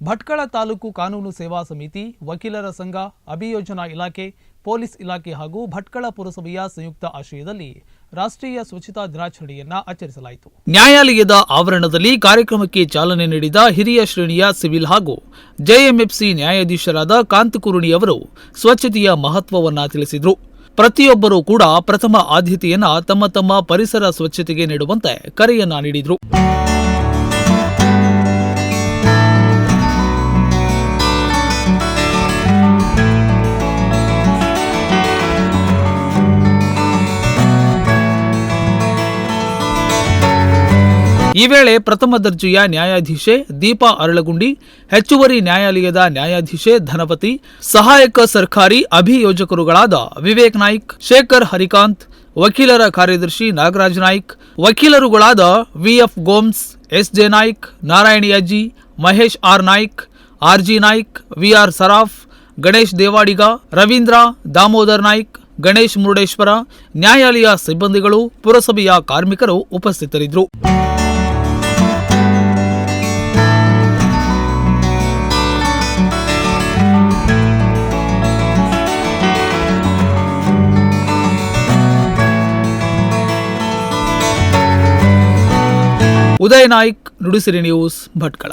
ಭಟ್ಕಳ ತಾಲೂಕು ಕಾನೂನು ಸೇವಾ ಸಮಿತಿ, ವಕೀಲರ ಸಂಘ, ಅಭಿಯೋಜನಾ ಇಲಾಖೆ, ಪೊಲೀಸ್ ಇಲಾಖೆ ಹಾಗೂ ಭಟ್ಕಳ ಪುರಸಭೆಯ ಸಂಯುಕ್ತ ಆಶ್ರಯದಲ್ಲಿ ರಾಷ್ಟ್ರೀಯ ಸ್ವಚ್ಛತಾ ದಿನಾಚರಣೆಯನ್ನ ಆಚರಿಸಲಾಯಿತು. ನ್ಯಾಯಾಲಯದ ಆವರಣದಲ್ಲಿ ಕಾರ್ಯಕ್ರಮಕ್ಕೆ ಚಾಲನೆ ನೀಡಿದ ಹಿರಿಯ ಶ್ರೇಣಿಯ ಸಿವಿಲ್ ಹಾಗೂ ಜೆಎಂಎಫ್ಸಿ ನ್ಯಾಯಾಧೀಶರಾದ ಕಾಂತಕುರುಣಿ ಅವರು ಸ್ವಚ್ಛತೆಯ ಮಹತ್ವವನ್ನ ತಿಳಿಸಿದರು. ಪ್ರತಿಯೊಬ್ಬರೂ ಕೂಡ ಪ್ರಥಮ ಆದ್ಯತೆಯನ್ನ ತಮ್ಮ ತಮ್ಮ ಪರಿಸರ ಸ್ವಚ್ಛತೆಗೆ ನೀಡುವಂತೆ ಕರೆಯನ್ನ ನೀಡಿದರು. ಈ ವೇಳೆ ಪ್ರಥಮ ದರ್ಜೆಯ ನ್ಯಾಯಾಧೀಶೆ ದೀಪಾ ಅರಳಗುಂಡಿ, ಹೆಚ್ಚುವರಿ ನ್ಯಾಯಾಲಯದ ನ್ಯಾಯಾಧೀಶೆ ಧನಪತಿ, ಸಹಾಯಕ ಸರ್ಕಾರಿ ಅಭಿಯೋಜಕರುಗಳಾದ ವಿವೇಕ್ ನಾಯ್ಕ್, ಶೇಖರ್ ಹರಿಕಾಂತ್, ವಕೀಲರ ಕಾರ್ಯದರ್ಶಿ Nagaraj Naik, ವಕೀಲರುಗಳಾದ VF Gomes S J Naik, Narayani ಅಜ್ಜಿ, Mahesh R Naik, R G Naik VR Saraf, Ganesh Devadiga, Ravindra, Damodar Naik, Ganesh Murudeshwar, ನ್ಯಾಯಾಲಯ ಸಿಬ್ಬಂದಿಗಳು, ಪುರಸಭೆಯ ಕಾರ್ಮಿಕರು ಉಪಸ್ಥಿತರಿದ್ದರು. ಉದಯ್ ನಾಯ್ಕ್ ನುಡಿಸಿರಿ ನ್ಯೂಸ್ ಭಟ್ಕಳ